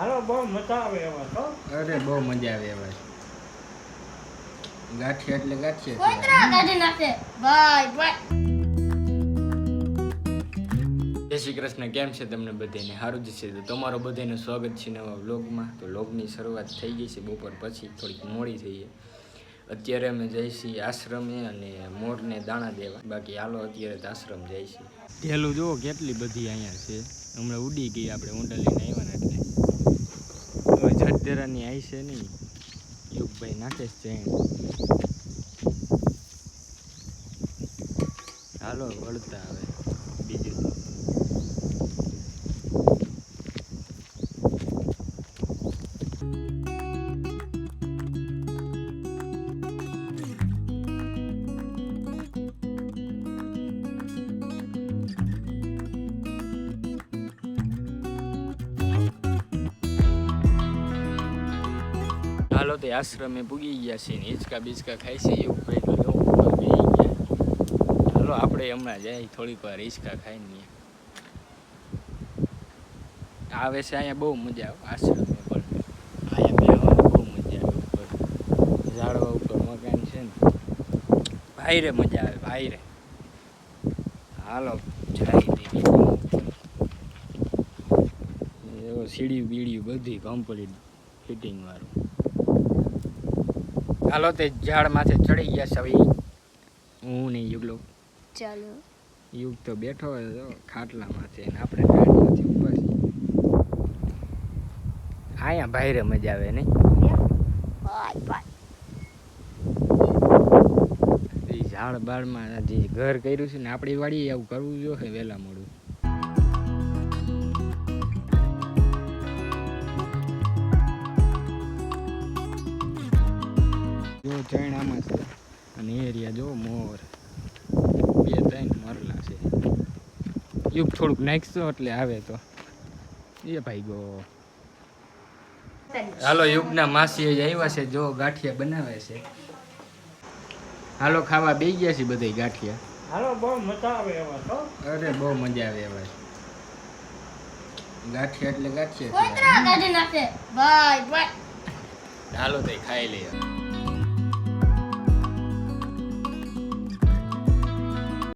હાલો બહુ મજા આવે એવા તો અરે બહુ મજા આવે એવા ગાંઠિયા એટલે ગાંઠિયા કોઈતરા કાઢી નાખે? ભાઈ ભાઈ. જય શ્રી કૃષ્ણ કેમ છે તમને બધાને? સારું જ છે તો તમારો બધાને સ્વાગત છે નવા વ્લોગમાં. તો વ્લોગની શરૂઆત થઈ ગઈ છે બપોર પછી થોડીક મોડી થઈ છે અત્યારે અમે જઈશી છીએ આશ્રમે અને મોરને દાણા દેવા. બાકી હાલો અત્યારે તો આશ્રમ જાય છે ઢેલું જુઓ કેટલી બધી અહીંયા છે. હમણાં ઉડી ગઈ આપણે ઊંડા લઈને આવ્યા ને એટલે હવે જટધેરાની આવી છે નહીં યુગભાઈ નાખે છે હાલો વળતા હવે. બીજું હાલો તે આશ્રમે પૂગી ગયા છે ને હિંચકા બિચકા ખાય છે, એવું જો ગયા. હાલો આપણે હમણાં જાય થોડીક વાર હિંચકા ખાઈને આવે છે અહીંયા બહુ મજા આવે, આશ્રમે પણ. અહીંયા બહુ મજા આવે ઉપર. ઝાડવા ઉપર મકાન છે ને. ભાઈ રે મજા આવે ભાઈ રે હાલો સીડી બીડી બધી કમ્પ્લીટ ફિટિંગ વાળું. હાલો તે ઝાડ માથે ચડી ગયા છે હવે હું નહીં યુગલો. ચાલો. યુગ તો બેઠો હોય તો ખાટલા માથે ને આપણે ગાડીમાંથી ઉપર અહીંયા ભાઈરે મજા આવે નહીં ઝાડ બાળમાં જે ઘર કર્યું છે ને આપણી વાડી આવું કરવું જોઈએ વહેલા મોડું. જો ચણ આમાં છે. અને એરિયા જો મોર. બે ત્રણ મરલા છે. યુગ થોડુંક નાખશો એટલે આવે તો. એ ભાઈ ગો હાલો યુગના માસી જ આવ્યા છે જો ગાંઠિયા બનાવે છે. હાલો ખાવા બે ગયા છે બધા ગાંઠિયા? હાલો બહુ મજા આવે એવા તો. અરે બહુ મજા આવે એવા ગાંઠિયા એટલે ગાંઠિયા કોઈતરા કાઢી નાખે? ભાઈ ભાઈ. હાલો તે ખાઈ લઈએ.